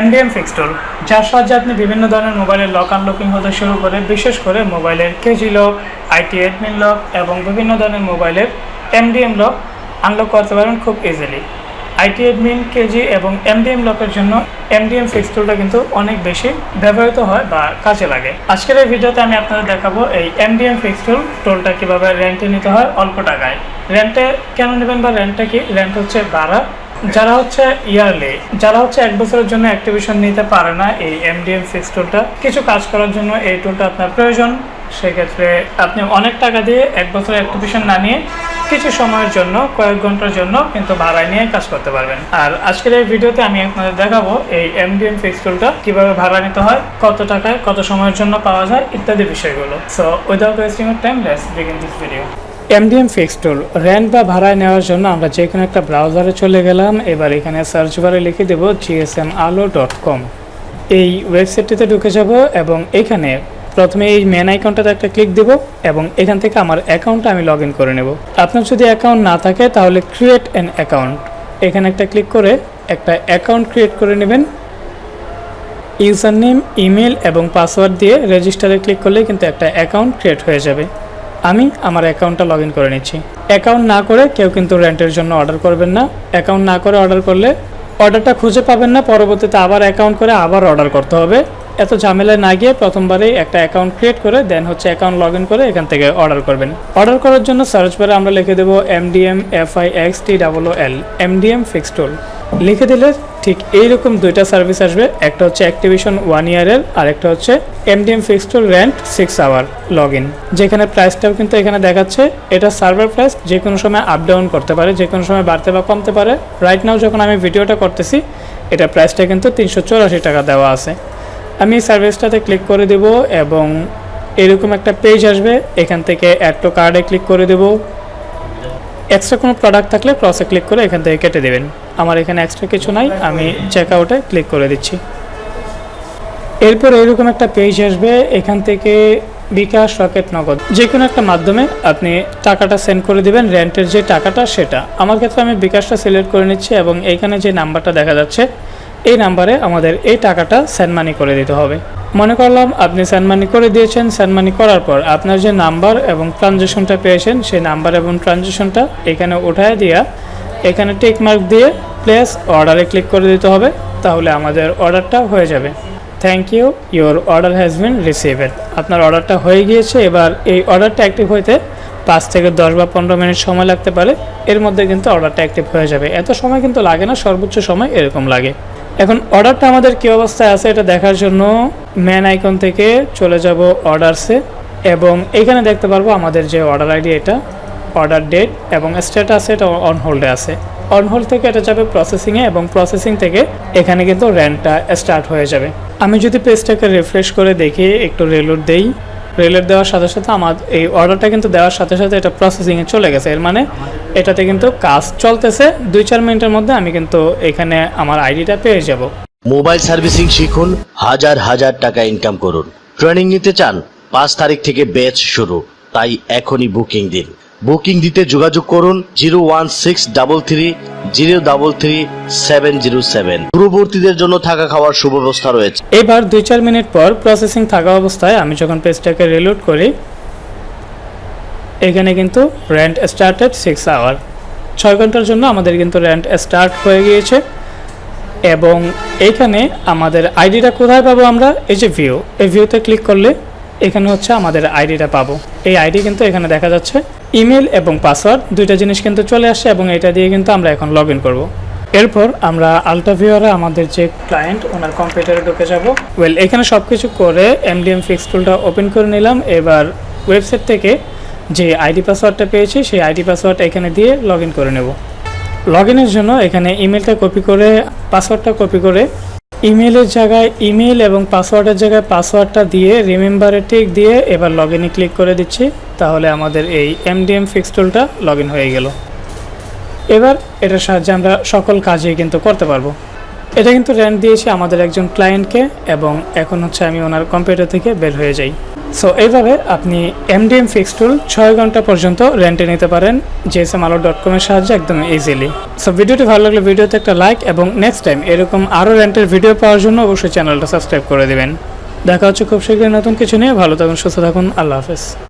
MDM ফিক্সটুল যার সাহায্যে আপনি বিভিন্ন ধরনের মোবাইলের লক আনলকিং হতে শুরু করে, বিশেষ করে মোবাইলের KG lock IT admin lock এবং বিভিন্ন ধরনের মোবাইলের এমডিএম লক আনলক করতে পারেন খুব ইজিলি আইটি অ্যাডমিন কেজি এবং এমডিএম লকের জন্য এমডিএম ফিক্স টুলটা কিন্তু অনেক বেশি ব্যবহৃত হয় বা কাজে লাগে। আজকের এই ভিডিওতে আমি আপনাদের দেখাবো এই এমডিএম ফিক্স টুল টুলটা কীভাবে রেন্টে নিতে হয় অল্প টাকায়। রেন্টে কেন নেবেন বা রেন্টটা কি? রেন্ট হচ্ছে ভাড়া। যারা হচ্ছে ইয়ারলি, যারা হচ্ছে এক বছরের জন্য অ্যাক্টিভিশন নিতে পারে না এই এমডিএম ফিক্স টুলটা কিছু কাজ করার জন্য এই টুলটা আপনার প্রয়োজন। সেক্ষেত্রে আপনি অনেক টাকা দিয়ে এক বছর অ্যাক্টিভিশন না নিয়ে কিছু সময়ের জন্য, কয়েক ঘণ্টার জন্য কিন্তু ভাড়ায় নিয়ে কাজ করতে পারবেন। আর আজকের এই ভিডিওতে আমি আপনাদের দেখাবো এই এমডিএম ফিক্স টুলটা কীভাবে ভাড়া নিতে হয়, কত টাকায় কত সময়ের জন্য পাওয়া যায় ইত্যাদি বিষয়গুলো। So without wasting time let's begin this video MDM fix tool rent বা ভাড়ায় নেওয়ার জন্য আমরা যে কোনো একটা ব্রাউজারে চলে গেলাম। এবার এখানে সার্চ বারে লিখে দেবো জিএসএম আলো ডট কম এই ওয়েবসাইটটিতে ঢুকে যাব এবং এখানে প্রথমে এই মেন আইকনটাতে একটা ক্লিক দেব এবং এখান থেকে আমার অ্যাকাউন্টটা আমি লগ করে নেব। আপনার যদি অ্যাকাউন্ট না থাকে তাহলে ক্রিয়েট অ্যান অ্যাকাউন্ট এখানে একটা ক্লিক করে একটা অ্যাকাউন্ট ক্রিয়েট করে নেবেন। ইউজার নেম ইমেল এবং পাসওয়ার্ড দিয়ে রেজিস্টারে ক্লিক করলে কিন্তু একটা অ্যাকাউন্ট ক্রিয়েট হয়ে যাবে। আমি আমার অ্যাকাউন্টটা লগ ইন করে নিচ্ছি। অ্যাকাউন্ট না করে কেউ কিন্তু রেন্টের জন্য অর্ডার করবেন না। অ্যাকাউন্ট না করে অর্ডার করলে অর্ডারটা খুঁজে পাবেন না। পরবর্তীতে আবার অ্যাকাউন্ট করে আবার অর্ডার করতে হবে। এত ঝামেলায় না গিয়ে প্রথমবারেই একটা অ্যাকাউন্ট ক্রিয়েট করে দেন হচ্ছে অ্যাকাউন্ট লগ করে এখান থেকে অর্ডার করবেন। অর্ডার করার জন্য সার্চ বারে আমরা লিখে দেবো MDM F I X T double O L MDM fix tool লিখে দিলে ঠিক এইরকম দুইটা সার্ভিস আসবে, একটা হচ্ছে অ্যাক্টিভিশন ওয়ান ইয়ারের আর একটা হচ্ছে MDM fix tool rent six hour log in যেখানে প্রাইসটাও কিন্তু এখানে দেখাচ্ছে, এটা সার্ভার প্রাইস যে কোনো সময় আপ ডাউন করতে পারে যে কোনো সময় বাড়তে বা কমতে পারে। রাইট নাও যখন আমি ভিডিওটা করতেছি, এটা প্রাইসটা কিন্তু তিনশো চৌরাশি টাকা দেওয়া আছে। আমি সার্ভিসটাতে ক্লিক করে দেব এবং এরকম একটা পেজ আসবে। এখান থেকে অ্যাড টু কার্ডে ক্লিক করে দেব। এক্সট্রা কোনো প্রোডাক্ট থাকলে ক্রসে ক্লিক করে এখান থেকে কেটে দেবেন। আমার এখানে এক্সট্রা কিছু নাই, আমি চেক আউটে ক্লিক করে দিচ্ছি। এরপর এরকম একটা পেজ আসবে, এখান থেকে বিকাশ, রকেট, নগদ। যে কোনো একটা মাধ্যমে আপনি টাকাটা সেন্ড করে দিবেন রেন্টের যে টাকাটা সেটা। আমার ক্ষেত্রে আমি বিকাশটা সিলেক্ট করে নিচ্ছি এবং এইখানে যে নাম্বারটা দেখা যাচ্ছে এই নাম্বারে আমাদের এই টাকাটা সেন্ড মানি করে দিতে হবে। মনে করলাম আপনি সেন্ড মানি করে দিয়েছেন সেন্ড মানি করার পর আপনার যে নাম্বার এবং ট্রানজেকশনটা পেয়েছেন, সেই নাম্বার এবং ট্রানজেকশনটা এখানে উঠায় দিয়া এখানে টিক মার্ক দিয়ে প্লেস অর্ডারে ক্লিক করে দিতে হবে, তাহলে আমাদের অর্ডারটা হয়ে যাবে। Thank you your order has been received আপনার অর্ডারটা হয়ে গিয়েছে, এবার এই অর্ডারটা অ্যাক্টিভ হইতে পাঁচ থেকে দশ বা পনেরো মিনিট সময় লাগতে পারে। এর মধ্যে কিন্তু অর্ডারটা অ্যাক্টিভ হয়ে যাবে। এত সময় কিন্তু লাগে না, সর্বোচ্চ সময় এরকম লাগে। এখন অর্ডারটা আমাদের কী অবস্থায় আছে এটা দেখার জন্য ম্যান আইকন থেকে চলে যাব অর্ডারসে এবং এখানে দেখতে পারব আমাদের যে অর্ডার আইডি এটা, অর্ডার ডেট এবং স্ট্যাটাস এটা অন হোল্ডে আছে। অন হোল্ড থেকে এটা যাবে প্রসেসিংয়ে এবং প্রসেসিং থেকে এখানে কিন্তু র্যান্টটা স্টার্ট হয়ে যাবে। আমি যদি পেজটাকে রিফ্রেশ করে দেখি, একটু রেলোড দেই। রেলের দেওয়ার সাথে সাথে আমার এই অর্ডারটা কিন্তু দেওয়ার সাথে সাথে এটা প্রসেসিংয়ে চলে গেছে। এর মানে এটাতে কিন্তু কাজ চলতেছে। দুই চার মিনিটের মধ্যে আমি কিন্তু এখানে আমার আইডিটা পেয়ে যাব। মোবাইল সার্ভিসিং শিখুন হাজার হাজার টাকা ইনকাম করুন। ট্রেনিং নিতে চান পাঁচ তারিখ থেকে ব্যাচ শুরু। তাই এখনই বুকিং দিন। বুকিং দিতে যোগাযোগ করুন zero one six double three zero double three seven zero seven. দূরবর্তীদের জন্য থাকা খাওয়ার সুব্যবস্থা রয়েছে। এবার দুই চার মিনিট পর প্রসেসিং থাকা অবস্থায় আমি যখন পেজটাকে রিলোড করি এখানে কিন্তু র্যান্ট স্টার্টেড সিক্স আওয়ার ছয় ঘণ্টার জন্য আমাদের কিন্তু র্যান্ট স্টার্ট হয়ে গিয়েছে। এবং এইখানে আমাদের আইডিটা কোথায় পাবো আমরা? এই যে ভিউ এই ভিউতে ক্লিক করলে এখানে হচ্ছে আমাদের আইডিটা পাবো। এই আইডি কিন্তু এখানে দেখা যাচ্ছে। ইমেল এবং পাসওয়ার্ড দুইটা জিনিস কিন্তু চলে আসছে এবং এটা দিয়ে কিন্তু আমরা এখন লগ ইন করব। এরপর আমরা আলট্রাভিওরে আমাদের যে ক্লায়েন্ট ওনার কম্পিউটারে ঢুকে যাব। ওয়েল এখানে সব কিছু করে এমডিএম ফিক্স টুলটা ওপেন করে নিলাম। এবার ওয়েবসাইট থেকে যে আইডি পাসওয়ার্ডটা পেয়েছি, সেই আইডি পাসওয়ার্ড এখানে দিয়ে লগ করে নেব। লগ জন্য এখানে ইমেলটা কপি করে, পাসওয়ার্ডটা কপি করে ইমেলের জায়গায় ইমেল এবং পাসওয়ার্ডের জায়গায় পাসওয়ার্ডটা দিয়ে রিমেম্বারে টিক দিয়ে এবার লগ ক্লিক করে দিচ্ছি, তাহলে আমাদের এই এমডিএম ফিক্স টুলটা লগ ইন হয়ে গেল। এবার এটার সাহায্যে আমরা সকল কাজই কিন্তু করতে পারব। এটা কিন্তু র্যান্ট দিয়েছি আমাদের একজন ক্লায়েন্টকে এবং এখন হচ্ছে আমি ওনার কম্পিউটার থেকে বের হয়ে যাই। সো এইভাবে আপনি এমডিএম ফিক্স টুল ছয় ঘণ্টা পর্যন্ত রেন্টে নিতে পারেন জিএসএম আলো ডট কমের সাহায্যে একদম ইজিলি সো ভিডিওটি ভালো লাগলে ভিডিওতে একটা লাইক এবং নেক্সট টাইম এরকম আরও রেন্টের ভিডিও পাওয়ার জন্য অবশ্যই চ্যানেলটা সাবস্ক্রাইব করে দেবেন। দেখা হচ্ছে খুব শীঘ্রই নতুন কিছু নিয়ে। ভালো থাকুন, সুস্থ থাকুন। আল্লাহ হাফেজ।